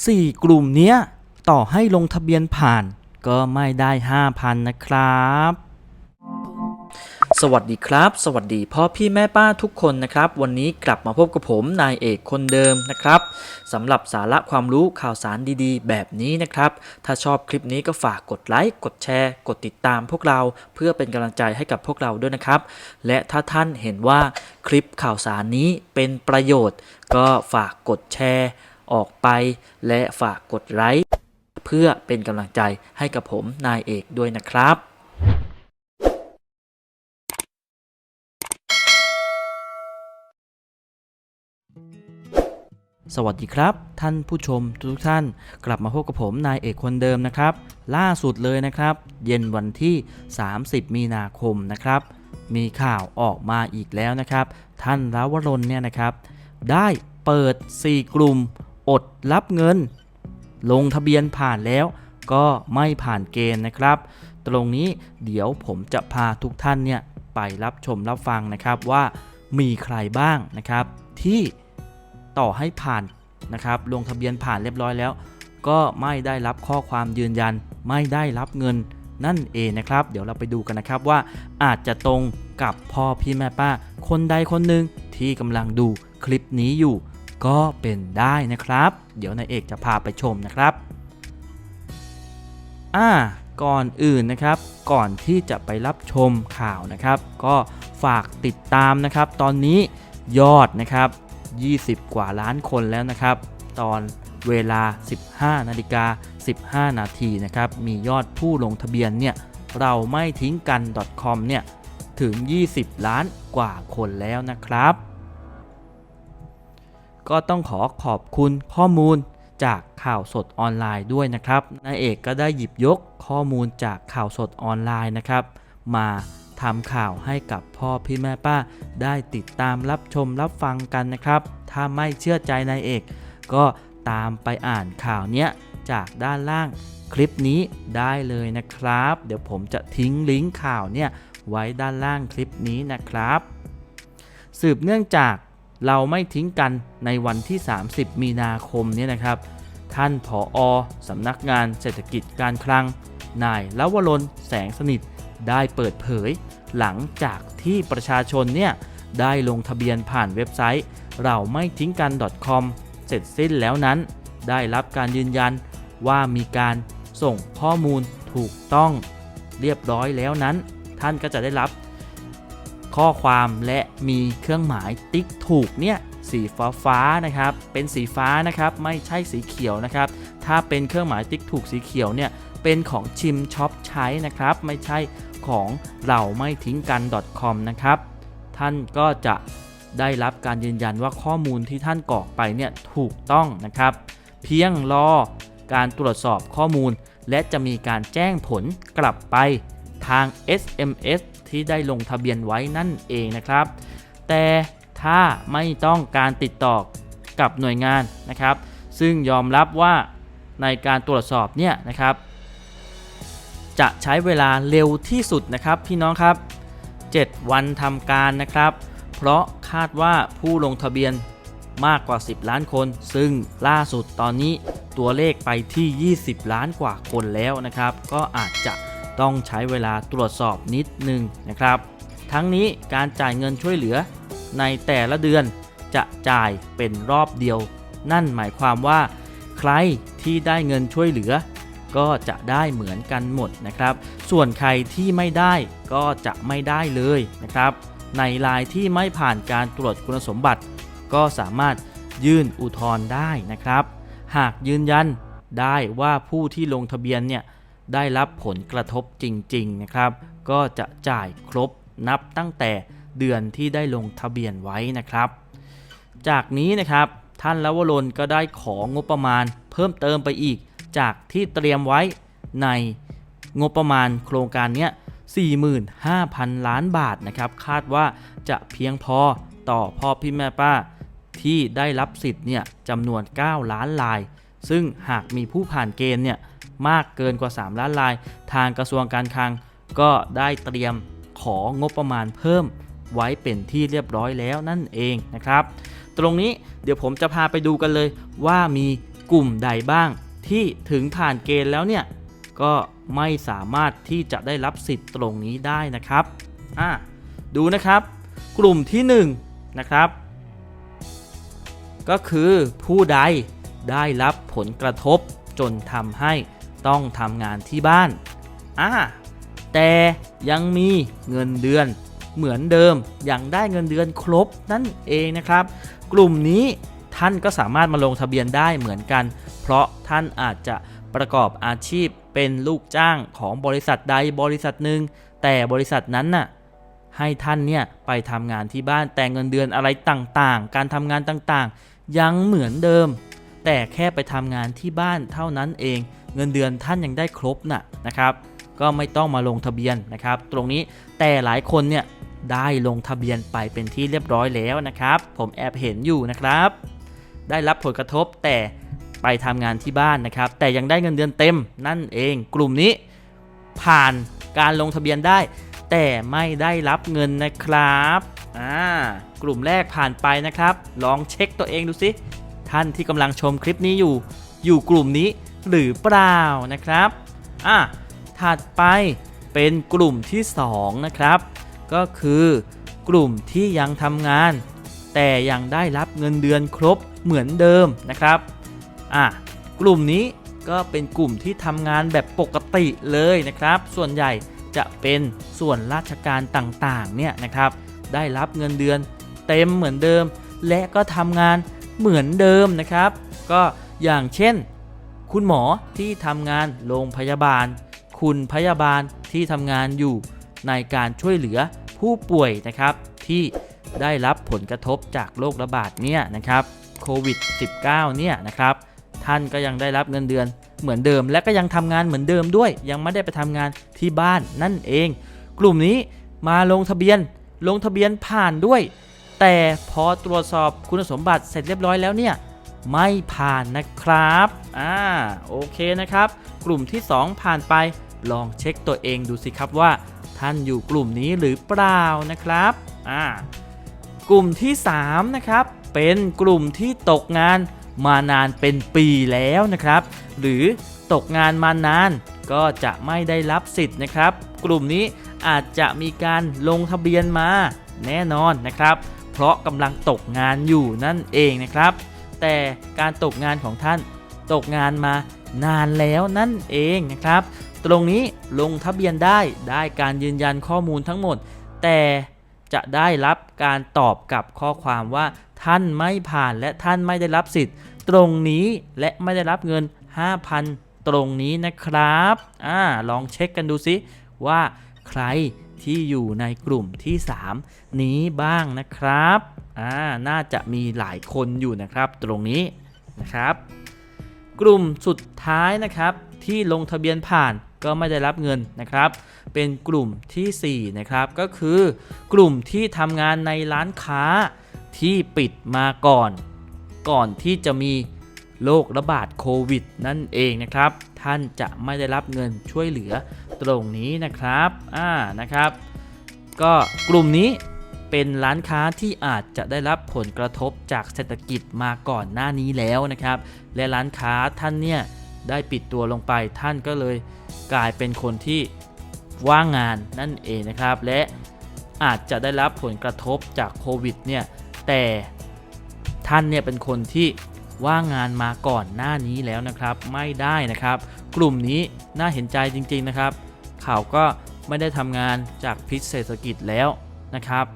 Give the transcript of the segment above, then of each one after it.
4 กลุ่มเนี้ยต่อให้ลงทะเบียนผ่าน ก็ไม่ได้ 5,000 นะครับ สวัสดีครับ สวัสดีพ่อพี่แม่ป้าทุกคนนะครับ วันนี้กลับมาพบกับผมนายเอกคนเดิมนะครับสำหรับสาระความรู้ข่าวสารดีๆ แบบนี้นะครับ ถ้าชอบคลิปนี้ก็ฝากกดไลค์กดแชร์ กดติดตามพวกเราเพื่อเป็นกำลังใจให้กับพวกเราด้วยนะครับ และถ้าท่านเห็นว่าคลิปข่าวสารนี้เป็นประโยชน์ ก็ฝากกดแชร์ ออกไป และฝากกดไลค์เพื่อเป็นกำลังใจให้กับผมนายเอกด้วยนะครับสวัสดีครับ ท่านผู้ชมทุกท่าน กลับมาพบกับผมนายเอกคนเดิมนะครับ ล่าสุดเลยนะครับ เย็นวันที่ 30 มีนาคมนะครับ มีข่าวออกมาอีกแล้วนะครับ ท่านราวรนเนี่ยนะครับ ได้เปิด 4 กลุ่ม อดรับเงิน ลงทะเบียนผ่านแล้วก็ไม่ผ่านเกณฑ์นะครับ ตรงนี้เดี๋ยวผมจะพาทุกท่านเนี่ยไปรับชมรับฟังนะครับว่ามีใครบ้างนะครับ ที่ต่อให้ผ่านนะครับ ลงทะเบียนผ่านเรียบร้อยแล้ว ก็ไม่ได้รับข้อความยืนยัน ไม่ได้รับเงินนั่นเองนะครับ เดี๋ยวเราไปดูกันนะครับว่าอาจจะตรงกับพ่อพี่แม่ป้า คนใดคนหนึ่งที่กำลังดูคลิปนี้อยู่ ก็เป็นได้นะครับ เดี๋ยวนายเอกจะพาไปชมนะครับอ่าก่อนอื่นนะครับ ก่อนที่จะไปรับชมข่าวนะครับ ก็ฝากติดตามนะครับ ตอนนี้ยอดนะครับ 20 กว่าล้านคนแล้วนะครับ ตอนเวลา 15นาฬิกา15 นาทีนะครับ มียอดผู้ลงทะเบียนเนี่ย เราไม่ทิ้งกัน .com เนี่ย ถึง 20 ล้านกว่าคนแล้วนะครับ ก็ต้องขอขอบคุณข้อมูลจากข่าวสดออนไลน์ด้วยนะครับนายเอกก็ได้หยิบยกข้อมูลจากข่าวสดออนไลน์นะครับ มาทำข่าวให้กับพ่อพี่แม่ป้า ได้ติดตามรับชมรับฟังกันนะครับ ถ้าไม่เชื่อใจนายเอก ก็ตามไปอ่านข่าวเนี้ยจากด้านล่างคลิปนี้ได้เลยนะครับ เดี๋ยวผมจะทิ้งลิงก์ข่าวเนี่ยไว้ด้านล่างคลิปนี้นะครับ สืบเนื่องจาก เราไม่ทิ้งกันในวันที่ 30 มีนาคมนี้นะครับ ท่านผออสำนักงานเศรษฐกิจการคลัง นายลวรนแสงสนิทได้เปิดเผย หลังจากที่ประชาชนเนี่ยได้ลงทะเบียนผ่านเว็บไซต์ เราไม่ทิ้งกัน .com เสร็จสิ้นแล้วนั้น ได้รับการยืนยันว่ามีการส่งข้อมูลถูกต้อง เรียบร้อยแล้วนั้น ท่านก็จะได้รับ ข้อความและมีเครื่องหมายติ๊กถูกเนี่ยสีฟ้าฟ้านะครับ เป็นสีฟ้านะครับไม่ใช่สีเขียวนะครับ ถ้าเป็นเครื่องหมายติ๊กถูกสีเขียวเนี่ยเป็นของชิมช็อปใช้นะครับ ไม่ใช่ของเราไม่ทิ้งกัน .com นะครับ ท่านก็จะได้รับการยืนยันว่าข้อมูลที่ท่านกรอกไปเนี่ยถูกต้องนะครับ เพียงรอการตรวจสอบข้อมูล และจะมีการแจ้งผลกลับไปทาง SMS ที่ได้ลงทะเบียนไว้นั่นเองนะครับ แต่ถ้าไม่ต้องการติดต่อกับหน่วยงานนะครับ ซึ่งยอมรับว่าในการตรวจสอบเนี่ยนะครับ จะใช้เวลาเร็วที่สุดนะครับพี่น้องครับ 7 วันทำการนะครับ เพราะคาดว่าผู้ลงทะเบียนมากกว่า 10 ล้านคน ซึ่งล่าสุดตอนนี้ตัวเลขไปที่ 20 ล้านกว่าคนแล้วนะครับ ก็อาจจะ ต้องใช้เวลาตรวจสอบนิดนึงนะครับ ทั้งนี้การจ่ายเงินช่วยเหลือในแต่ละเดือนจะจ่ายเป็นรอบเดียว นั่นหมายความว่า ใครที่ได้เงินช่วยเหลือ ก็จะได้เหมือนกันหมดนะครับ ส่วนใครที่ไม่ได้ก็จะไม่ได้เลยนะครับ ในรายที่ไม่ผ่านการตรวจคุณสมบัติ ก็สามารถยื่นอุทธรณ์ได้นะครับ หากยืนยันได้ว่าผู้ที่ลงทะเบียนเนี่ย ได้รับผลกระทบจริงๆนะครับ ก็จะจ่ายครบนับตั้งแต่เดือนที่ได้ลงทะเบียนไว้นะครับ จากนี้นะครับท่านลวรนก็ได้ของงบประมาณเพิ่มเติมไปอีก จากที่เตรียมไว้ในงบประมาณโครงการเนี้ย45,000 ล้านบาทนะครับ คาดว่าจะเพียงพอต่อพ่อพี่แม่ป้า ที่ได้รับสิทธิ์เนี่ยจำนวน 9 ล้านลาย ซึ่งหากมีผู้ผ่านเกณฑ์เนี่ย มากเกินกว่า 3 ล้านลาย ทางกระทรวงการคลังก็ได้เตรียมของบประมาณเพิ่มไว้เป็นที่เรียบร้อยแล้วนั่นเองนะครับ ตรงนี้เดี๋ยวผมจะพาไปดูกันเลยว่ามีกลุ่มใดบ้างที่ถึงผ่านเกณฑ์แล้วเนี่ยก็ไม่สามารถที่จะได้รับสิทธิ์ตรงนี้ได้นะครับอะดูนะครับ กลุ่มที่1นงนะครับ ก็คือผู้ใดได้รับผลกระทบจนทำให้ ต้องทำงานที่บ้านอ่าแต่ยังมีเงินเดือนเหมือนเดิมยังได้เงินเดือนครบนั่นเองนะครับ กลุ่มนี้ท่านก็สามารถมาลงทะเบียนได้เหมือนกัน เพราะท่านอาจจะประกอบอาชีพเป็นลูกจ้างของบริษัทใดบริษัทหนึ่งแต่บริษัทนั้นน่ะให้ท่านเนี่ยไปทำงานที่บ้านแต่เงินเดือนอะไรต่างๆ การทำงานต่างๆ ยังเหมือนเดิม แต่แค่ไปทำงานที่บ้านเท่านั้นเอง เงินเดือนท่านยังได้ครบน่ะนะครับ ก็ไม่ต้องมาลงทะเบียนนะครับ ตรงนี้แต่หลายคนเนี่ยได้ลงทะเบียนไปเป็นที่เรียบร้อยแล้วนะครับ ผมแอบเห็นอยู่นะครับ ได้รับผลกระทบแต่ไปทำงานที่บ้านนะครับ แต่ยังได้เงินเดือนเต็มนั่นเอง กลุ่มนี้ ผ่านการลงทะเบียนได้ แต่ไม่ได้รับเงินนะครับอ่ากลุ่มแรกผ่านไปนะครับ ลองเช็คตัวเองดูสิ ท่านที่กำลังชมคลิปนี้อยู่ อยู่กลุ่มนี้หรือเปล่านะครับอะถัดไปเป็นกลุ่มที่2นะครับ ก็คือกลุ่มที่ยังทำงาน แต่ยังได้รับเงินเดือนครบเหมือนเดิมนะครับอะกลุ่มนี้ก็เป็นกลุ่มที่ทำงานแบบปกติเลยนะครับ ส่วนใหญ่จะเป็นส่วนราชการต่างๆเนี่ยนะครับ ได้รับเงินเดือนเต็มเหมือนเดิม และก็ทำงาน เหมือนเดิมนะครับ ก็อย่างเช่น คุณหมอที่ทำงานโรงพยาบาล คุณพยาบาลที่ทำงานอยู่ในการช่วยเหลือผู้ป่วยนะครับที่ได้รับผลกระทบจากโรคระบาดเนี่ยนะครับโควิด -19 เนี่ยนะครับท่านก็ยังได้รับเงินเดือนเหมือนเดิม และก็ยังทำงานเหมือนเดิมด้วย ยังไม่ได้ไปทำงานที่บ้านนั่นเอง กลุ่มนี้มาลงทะเบียนลงทะเบียนผ่านด้วย แต่พอตรวจสอบคุณสมบัติเสร็จเรียบร้อยแล้วเนี่ยไม่ผ่านนะครับ อ่า โอเคนะครับ กลุ่มที่ 2 ผ่านไป ลองเช็คตัวเองดูสิครับว่า ท่านอยู่กลุ่มนี้หรือเปล่านะครับ อ่า กลุ่มที่ 3 นะครับ เป็นกลุ่มที่ตกงานมานานเป็นปีแล้วนะครับ หรือตกงานมานานก็จะไม่ได้รับสิทธิ์นะครับ กลุ่มนี้อาจจะมีการลงทะเบียนมาแน่นอนนะครับ เพราะกำลังตกงานอยู่นั่นเองนะครับ แต่การตกงานของท่านตกงานมานานแล้วนั่นเองนะครับ ตรงนี้ลงทะเบียนได้ได้การยืนยันข้อมูลทั้งหมด แต่จะได้รับการตอบกับข้อความว่าท่านไม่ผ่านและท่านไม่ได้รับสิทธิ์ ตรงนี้และไม่ได้รับเงิน 5,000 ตรงนี้นะครับ อ่า ลองเช็คกันดูซิว่าใคร ที่อยู่ในกลุ่มที่ 3 นี้บ้างนะครับอ่าน่าจะมีหลายคนอยู่นะครับตรงนี้นะครับ กลุ่มสุดท้ายนะครับที่ลงทะเบียนผ่านก็ไม่ได้รับเงินนะครับ เป็นกลุ่มทีสี่4 นะครับ ก็คือกลุ่มที่ทำงานในร้านค้าที่ปิดมาก่อน ก่อนที่จะมีโรคระบาดโควิดนั่นเองนะครับ ท่านจะไม่ได้รับเงินช่วยเหลือตรงนี้นะครับอ่านะครับ ก็กลุ่มนี้เป็นร้านค้าที่อาจจะได้รับผลกระทบจากเศรษฐกิจมาก่อนหน้านี้แล้วนะครับ และร้านค้าท่านเนี่ยได้ปิดตัวลงไปท่านก็เลยกลายเป็นคนที่ว่างงานนั่นเองนะครับ และอาจจะได้รับผลกระทบจากโควิดเนี่ยแต่ท่านเนี่ยเป็นคนที่ว่างงานมาก่อนหน้านี้แล้วนะครับ ไม่ได้นะครับ กลุ่มนี้น่าเห็นใจจริง ๆนะครับเขาก็ไม่ได้ทำงานจากพิษเศรษฐกิจแล้วนะครับ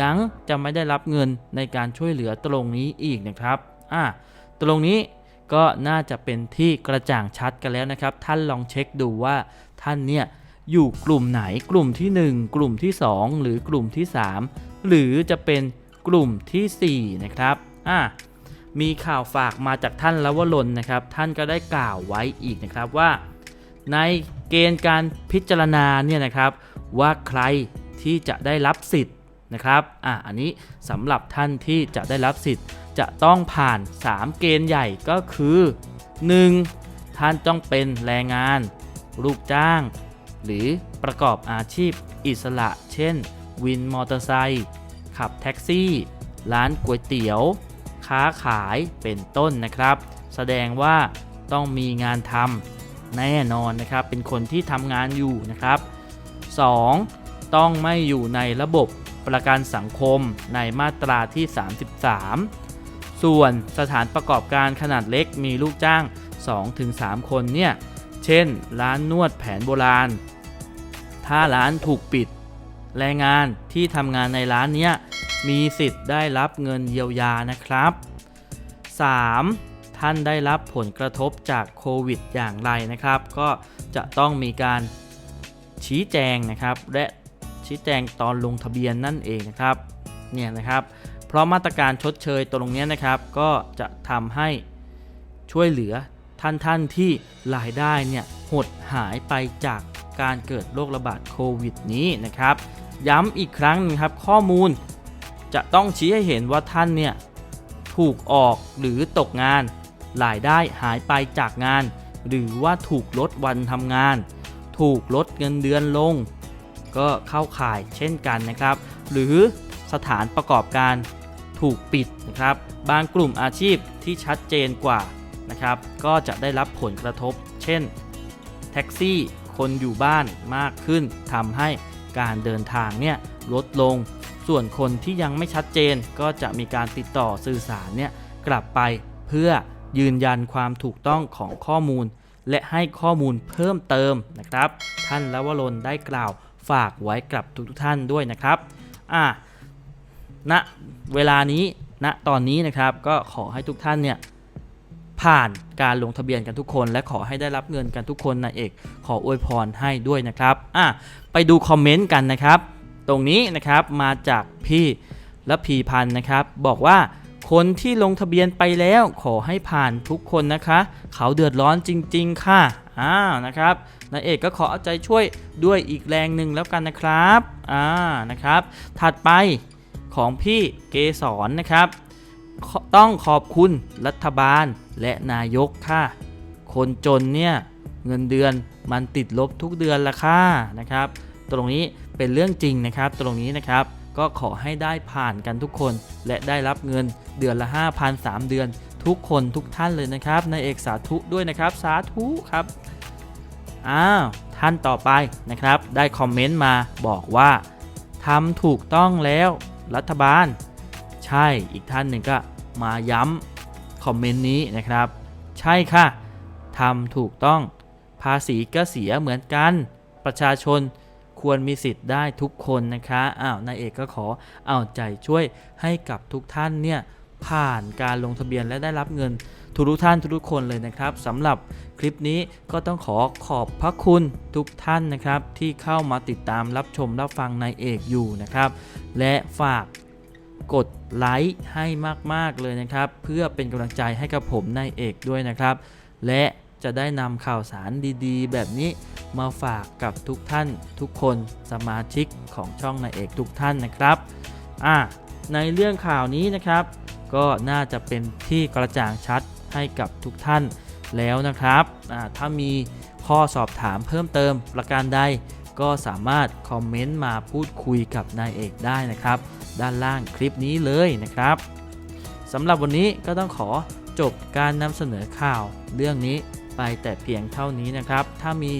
ยังจะไม่ได้รับเงินในการช่วยเหลือตรงนี้อีกนะครับอ่าตรงนี้ก็น่าจะเป็นที่กระจ่างชัดกันแล้วนะครับ ท่านลองเช็คดูว่าท่านเนี่ยอยู่กลุ่มไหนกลุ่มที่ 1 กลุ่มที่ 2 หรือกลุ่มที่ 3 หรือจะเป็นกลุ่มทีสี่4 นะครับอ่า มีข่าวฝากมาจากท่านลวรนนะครับ ท่านก็ได้กล่าวไว้อีกนะครับว่า ในเกณฑ์การพิจารณาเนี่ยนะครับ ว่าใครที่จะได้รับสิทธิ์นะครับอะอันนี้สำหรับท่านที่จะได้รับสิทธิ์ จะต้องผ่าน 3 เกณฑ์ใหญ่ก็คือ 1. ท่านต้องเป็นแรงงาน ลูกจ้าง หรือประกอบอาชีพอิสระ เช่น วินมอเตอร์ไซค์ขับแท็กซี่ ร้านก๋วยเตี๋ยว ค้าขายเป็นต้นนะครับ แสดงว่าต้องมีงานทำแน่นอนนะครับ เป็นคนที่ทำงานอยู่นะครับ 2. ต้องไม่อยู่ในระบบประกันสังคมในมาตราที่ 33 ส่วนสถานประกอบการขนาดเล็กมีลูกจ้าง 2-3 คนเนี่ย เช่น ร้านนวดแผนโบราณ ถ้าร้านถูกปิด แรงงานที่ทำงานในร้านเนี้ย มีสิทธิ์ได้รับเงินเยียวยานะครับ 3. ท่านได้รับผลกระทบจากโควิดอย่างไรนะครับ ก็จะต้องมีการชี้แจงนะครับ และชี้แจงตอนลงทะเบียนนั่นเองนะครับเนี่ยนะครับเพราะมาตรการชดเชยตรงนี้นะครับ ก็จะทำให้ช่วยเหลือท่านท่านที่รายได้เนี่ยหดหายไปจากการเกิดโรคระบาดโควิดนี้นะครับ ย้ำอีกครั้งหนึงครับข้อมูล จะต้องชี้ให้เห็นว่าท่านเนี่ยถูกออกหรือตกงาน รายได้หายไปจากงาน หรือว่าถูกลดวันทำงาน ถูกลดเงินเดือนลง ก็เข้าข่ายเช่นกันนะครับ หรือสถานประกอบการถูกปิดนะครับ บางกลุ่มอาชีพที่ชัดเจนกว่านะครับ ก็จะได้รับผลกระทบ เช่น แท็กซี่คนอยู่บ้านมากขึ้นทำให้การเดินทางเนี่ยลดลง ส่วนคนที่ยังไม่ชัดเจนก็จะมีการติดต่อสื่อสารเนี่ยกลับไปเพื่อยืนยันความถูกต้องของข้อมูล และให้ข้อมูลเพิ่มเติมนะครับ ท่านลวรนได้กล่าวฝากไว้กับทุกท่านด้วยนะครับอะณเวลานี้ณตอนนี้นะครับก็ขอให้ทุกท่านเนี่ยผ่านการลงทะเบียนกันทุกคน และขอให้ได้รับเงินกันทุกคนนายเอกขออวยพรให้ด้วยนะครับอะไปดูคอมเมนต์กันนะครับ ตรงนี้นะครับมาจากพี่และพีพันธ์นะครับ บอกว่าคนที่ลงทะเบียนไปแล้วขอให้ผ่านทุกคนนะคะ เขาเดือดร้อนจริง ๆ ค่ะอ้าวนะครับนายเอกก็ขอเอาใจช่วยด้วยอีกแรงหนึ่งแล้วกันนะครับอ่านะครับ ถัดไปของพี่เกสรนะครับ ต้องขอบคุณรัฐบาลและนายกค่ะ คนจนเนี่ยเงินเดือนมันติดลบทุกเดือนละค่ะนะครับ ตรงนี้เป็นเรื่องจริงนะครับ ตรงนี้นะครับก็ขอให้ได้ผ่านกันทุกคน และได้รับเงินเดือนละ 5,000 3 เดือน ทุกคนทุกท่านเลยนะครับนายเอกสาธุด้วยนะครับ สาธุครับอ้าวท่านต่อไปนะครับ ได้คอมเมนต์มาบอกว่าทำถูกต้องแล้วรัฐบาล ใช่อีกท่านหนึ่งก็มาย้ำคอมเมนต์นี้นะครับ ใช่ค่ะทำถูกต้อง ภาษีก็เสียเหมือนกัน ประชาชน ควรมีสิทธิ์ได้ทุกคนนะคะอ้าวนายเอกก็ขอเอาใจช่วยให้กับทุกท่านเนี่ยผ่านการลงทะเบียนและได้รับเงินทุกท่านทุกคนเลยนะครับสำหรับคลิปนี้ก็ต้องขอขอบพระคุณทุกท่านนะครับ ที่เข้ามาติดตามรับชมรับฟังนายเอกอยู่นะครับ และฝากกดไลค์ให้มาก ๆ เลยนะครับ เพื่อเป็นกำลังใจให้กับผมนายเอกด้วยนะครับ และจะได้นำข่าวสารดีๆ แบบนี้ มาฝากกับทุกท่านทุกคนสมาชิกของช่องนายเอกทุกท่านนะครับอะในเรื่องข่าวนี้นะครับ ก็น่าจะเป็นที่กระจ่างชัดให้กับทุกท่านแล้วนะครับอ่าถ้ามีข้อสอบถามเพิ่มเติมประการใด ก็สามารถคอมเมนต์มาพูดคุยกับนายเอกได้นะครับ ด้านล่างคลิปนี้เลยนะครับสำหรับวันนี้ก็ต้องขอจบการนำเสนอข่าวเรื่องนี้ไปแต่เพียงเท่านี้นะครับ ถ้ามี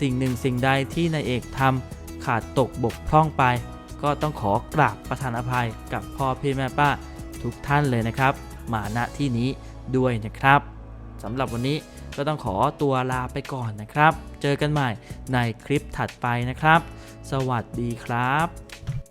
สิ่งหนึ่งสิ่งใดที่นายเอกทำขาดตกบกพร่องไป ก็ต้องขอกราบประทานอภัยกับพ่อพี่แม่ป้าทุกท่านเลยนะครับ มาณที่นี้ด้วยนะครับสำหรับวันนี้ก็ต้องขอตัวลาไปก่อนนะครับ เจอกันใหม่ในคลิปถัดไปนะครับ สวัสดีครับ